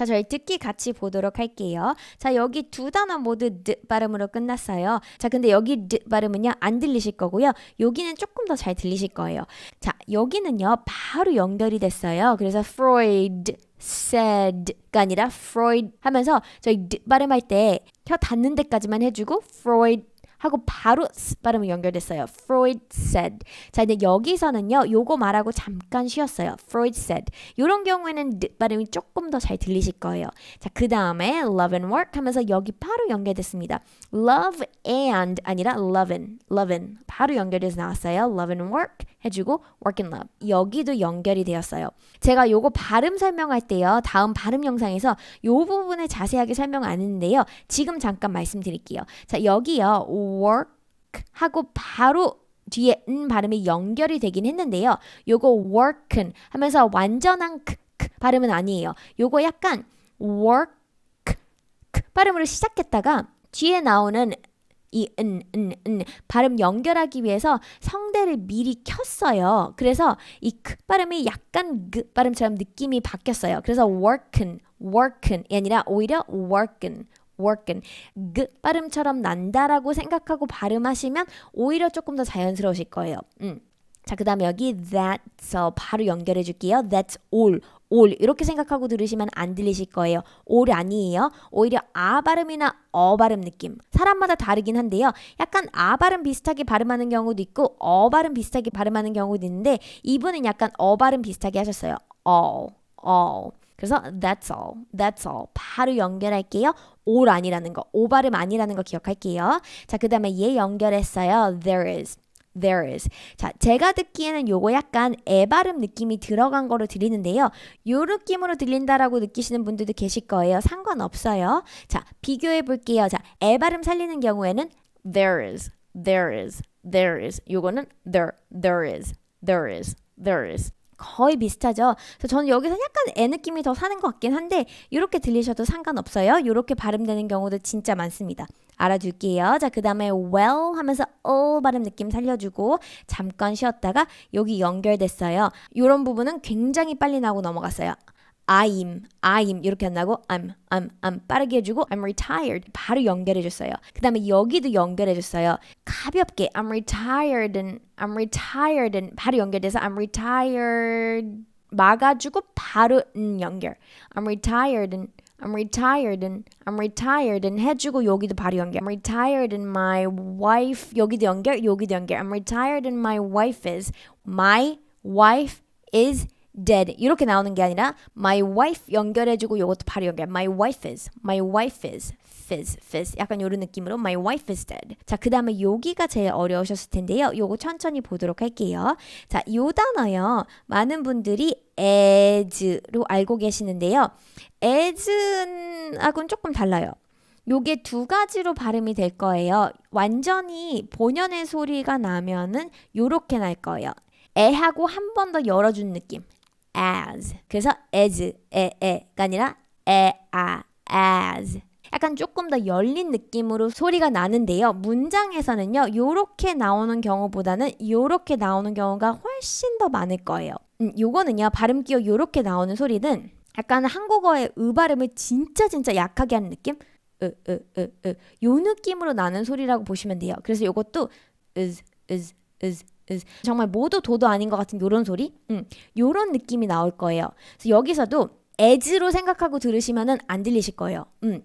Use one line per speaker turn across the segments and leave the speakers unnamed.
자, 저희 듣기 같이 보도록 할게요. 자, 여기 두 단어 모두 드 발음으로 끝났어요. 자, 근데 여기 드 발음은요, 안 들리실 거고요. 여기는 조금 더 잘 들리실 거예요. 자, 여기는요, 바로 연결이 됐어요. 그래서 Freud said가 아니라 Freud 하면서 저희 드 발음할 때 혀 닿는 데까지만 해주고 Freud 하고 바로 스 발음이 연결됐어요. Freud said. 자, 이제 여기서는요, 요거 말하고 잠깐 쉬었어요. Freud said. 이런 경우에는 느 발음이 조금 더 잘 들리실 거예요. 자, 그 다음에 love and work 하면서 여기 바로 연결됐습니다. love and 아니라 love and 바로 연결돼서 나왔어요. love and work 해주고 work and love. 여기도 연결이 되었어요. 제가 요거 발음 설명할 때요, 다음 발음 영상에서 요 부분을 자세하게 설명 안 했는데요. 지금 잠깐 말씀드릴게요. 자, 여기요, work 하고 바로 뒤에 은 발음이 연결이 되긴 했는데요. 요거 work은 하면서 완전한 크, 크 발음은 아니에요. 요거 약간 work 크 발음으로 시작했다가 뒤에 나오는 이 은, 은, 은 발음 연결하기 위해서 성대를 미리 켰어요. 그래서 이 크 발음이 약간 그 발음처럼 느낌이 바뀌었어요. 그래서 work은 work은이 아니라 오히려 work은 work은 그 발음처럼 난다라고 생각하고 발음하시면 오히려 조금 더 자연스러우실 거예요. 음. 자, 그 다음에 여기 that's all 바로 연결해 줄게요. That's all. All 이렇게 생각하고 들으시면 안 들리실 거예요. all 아니에요. 오히려 아 발음이나 어 발음 느낌. 사람마다 다르긴 한데요. 약간 아 발음 비슷하게 발음하는 경우도 있고 어 발음 비슷하게 발음하는 경우도 있는데 이분은 약간 어 발음 비슷하게 하셨어요. all, all. 그래서 that's all, that's all 바로 연결할게요. all 아니라는 거, 오 발음 아니라는 거 기억할게요. 자, 그 다음에 얘 연결했어요. There is. There is. 자, 제가 듣기에는 요거 약간 애 발음 느낌이 들어간 거로 들리는데요. 요 느낌으로 들린다라고 느끼시는 분들도 계실 거예요. 상관없어요. 자, 비교해 볼게요. 자, 애 발음 살리는 경우에는 there is, there is, there is. 요거는 there, there is, there is, there is. 거의 비슷하죠. 그래서 저는 여기서 약간 애 느낌이 더 사는 것 같긴 한데 이렇게 들리셔도 상관없어요. 이렇게 발음되는 경우도 진짜 많습니다. 알아둘게요. 자, 그 다음에 well 하면서 all 발음 느낌 살려주고 잠깐 쉬었다가 여기 연결됐어요. 이런 부분은 굉장히 빨리 나고 넘어갔어요. I'm, I'm 이렇게 안 나고 I'm, I'm, I'm 빠르게 해주고 I'm retired 바로 연결해줬어요. 그 다음에 여기도 연결해줬어요. 가볍게 I'm retired, and, I'm retired and 바로 연결돼서 I'm retired 막아주고 바로 음 연결. I'm retired and I'm retired and I'm retired and 해주고 여기도 바로 연결. I'm retired and my wife 여기도 연결 여기도 연결. I'm retired and my wife is my wife is dead 이렇게 나오는 게 아니라 my wife 연결해주고 요것도 바로 연결. My wife is my wife is fizz fizz 약간 요런 느낌으로 my wife is dead. 자, 그 다음에 여기가 제일 어려우셨을 텐데요. 요거 천천히 보도록 할게요. 자, 요 단어요. 많은 분들이 as로 알고 계시는데요. as하고는 조금 달라요. 요게 두 가지로 발음이 될 거예요. 완전히 본연의 소리가 나면은 요렇게 날 거예요. 에하고 한 번 더 열어준 느낌. As. 그래서 as, 에, 에가 아니라 에, 아, as. 약간 조금 더 열린 느낌으로 소리가 나는데요. 문장에서는요, 요렇게 나오는 경우보다는 요렇게 나오는 경우가 훨씬 더 많을 거예요. 음, 요거는요, 발음 기어 요렇게 나오는 소리는 약간 한국어의 으 발음을 진짜 진짜 약하게 하는 느낌? 으, 으, 으, 으. 요 느낌으로 나는 소리라고 보시면 돼요. 그래서 요것도 is, is, is. 정말 모두 도도 아닌 것 같은 요런 소리? 음, 요런 느낌이 나올 거예요. 그래서 여기서도 as로 생각하고 들으시면은 안 들리실 거예요. 음,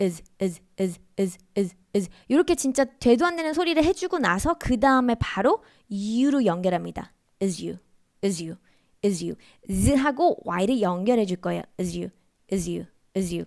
is, is, is, is, is, is. 이렇게 진짜 되도 안 되는 소리를 해 주고 나서 그 다음에 바로 you로 연결합니다. is you, is you, is you. z하고 y를 연결해 줄 거예요. is you, is you, is you,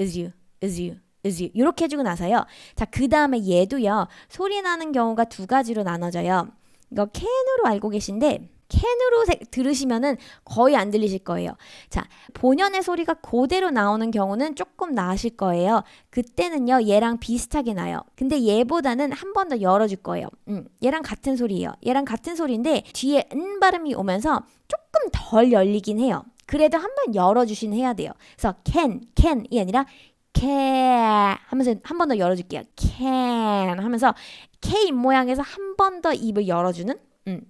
is you, is you. is you. 이렇게 해 주고 나서요. 자, 그 다음에 얘도요. 소리 나는 경우가 두 가지로 나눠져요. 이거 캔으로 알고 계신데 캔으로 세- 들으시면은 거의 안 들리실 거예요. 자, 본연의 소리가 그대로 나오는 경우는 조금 나으실 거예요. 그때는요, 얘랑 비슷하게 나요. 근데 얘보다는 한 번 더 열어줄 거예요. 음, 얘랑 같은 소리예요. 얘랑 같은 소리인데 뒤에 은 발음이 오면서 조금 덜 열리긴 해요. 그래도 한 번 열어주긴 해야 돼요. 그래서 can, can이 아니라 can 하면서 한 번 더 열어줄게요. can 하면서 K 입 모양에서 한 번 더 입을 열어주는 음.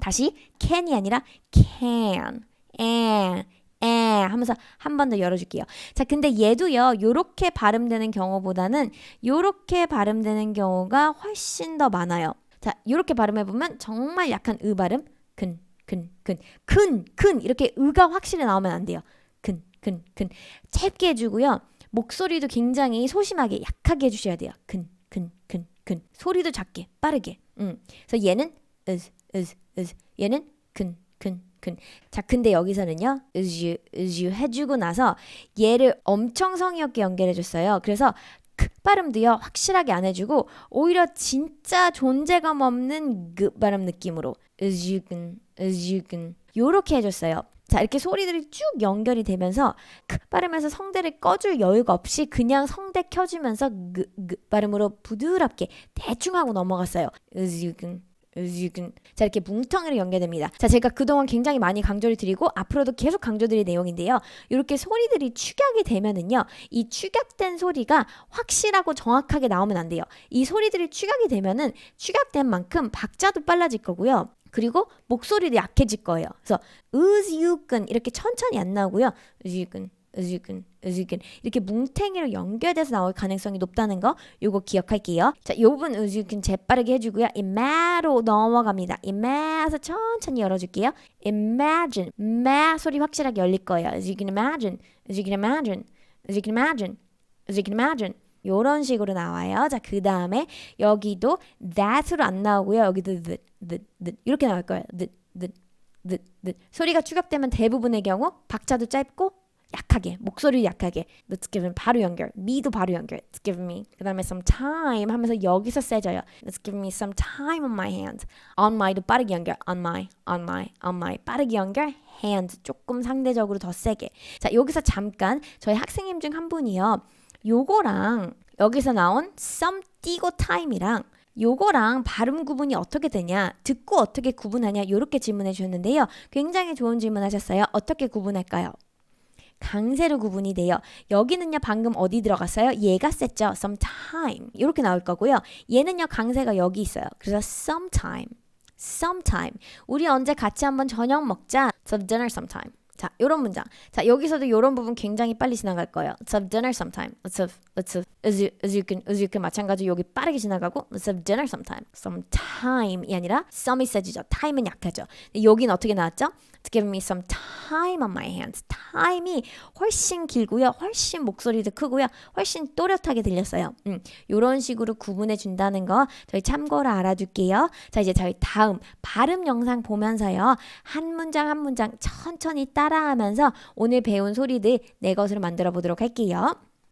다시 can이 아니라 can, and, 에 하면서 한 번 더 열어줄게요. 자, 근데 얘도요, 요렇게 발음되는 경우보다는 요렇게 발음되는 경우가 훨씬 더 많아요. 자, 요렇게 발음해보면 정말 약한 으 발음. 근, 근, 근, 근, 근. 이렇게 으가 확실히 나오면 안 돼요. 근, 근, 근. 짧게 해주고요. 목소리도 굉장히 소심하게, 약하게 해주셔야 돼요. 근, 근, 근, 근. 소리도 작게, 빠르게. 음. 그래서 얘는 으스, 으스, 으스. 얘는 근, 근, 근. 자, 근데 여기서는요, 으즈, 으즈 해주고 나서 얘를 엄청 성의 없게 연결해줬어요. 그래서 크 발음도요, 확실하게 안 해주고, 오히려 진짜 존재감 없는 그 발음 느낌으로, 으즈근, 으즈근. 요렇게 해줬어요. 자, 이렇게 소리들이 쭉 연결이 되면서, 크 발음에서 성대를 꺼줄 여유가 없이 그냥 성대 켜주면서, 그, 그 발음으로 부드럽게 대충 하고 넘어갔어요. 으즈근. 자 이렇게 뭉텅이로 연결됩니다. 자 제가 그동안 굉장히 많이 강조를 드리고 앞으로도 계속 강조드릴 내용인데요. 이렇게 소리들이 축약이 되면은요. 이 축약된 소리가 확실하고 정확하게 나오면 안 돼요. 이 소리들이 축약이 되면은 축약된 만큼 박자도 빨라질 거고요. 그리고 목소리도 약해질 거예요. 그래서 으즈유근 이렇게 천천히 안 나오고요. 으즈유근 으즈근 으즈근 이렇게 뭉탱이로 연결돼서 나올 가능성이 높다는 거 요거 기억할게요. 자, 요 부분 으즈근 재빠르게 해주고요. imma로 넘어갑니다. imma에서 천천히 열어줄게요. imagine ma 소리 확실하게 열릴 거예요. as you imagine, as you imagine, as you imagine, as you imagine. 요런 식으로 나와요. 자, 그 다음에 여기도 that으로 안 나오고요. 여기도 the, the, the. 이렇게 나올 거예요. the, the, the, the. 소리가 추격되면 대부분의 경우 박자도 짧고 약하게 목소리 약하게. Let's give him 바로 연결. me도 바로 연결. Let's give me. 그 다음에 some time 하면서 여기서 세져요. Let's give me some time on my hand. on my도 빠르게 연결. on my on my on my. 빠르게 연결. hand. 조금 상대적으로 더 세게. 자 여기서 잠깐 저희 학생님 중 한 분이요 요거랑 여기서 나온 some 띄고 time이랑 요거랑 발음 구분이 어떻게 되냐 듣고 어떻게 구분하냐 요렇게 질문해 주셨는데요 굉장히 좋은 질문 하셨어요 어떻게 구분할까요? 강세로 구분이 돼요. 여기는요 방금 어디 들어갔어요? 얘가 셌죠. sometime 이렇게 나올 거고요. 얘는요 강세가 여기 있어요. 그래서 sometime, sometime. 우리 언제 같이 한번 저녁 먹자. Have dinner sometime. 자, 요런 문장. 자, 여기서도 요런 부분 굉장히 빨리 지나갈 거예요. Let's have dinner sometime. Let's have, let's have, as you, as you can, as you can 마찬가지로 여기 빠르게 지나가고 Let's have dinner sometime. Sometime이 아니라 some이 세지죠. time은 약하죠. 여기는 어떻게 나왔죠? Let's give me some time on my hands. time이 훨씬 길고요. 훨씬 목소리도 크고요. 훨씬 또렷하게 들렸어요. 음, 요런 식으로 구분해 준다는 거 저희 참고로 알아둘게요. 자, 이제 저희 다음 발음 영상 보면서요. 한 문장 한 문장 천천히 따라하면서 오늘 배운 소리들 내 것으로 만들어 보도록 할게요.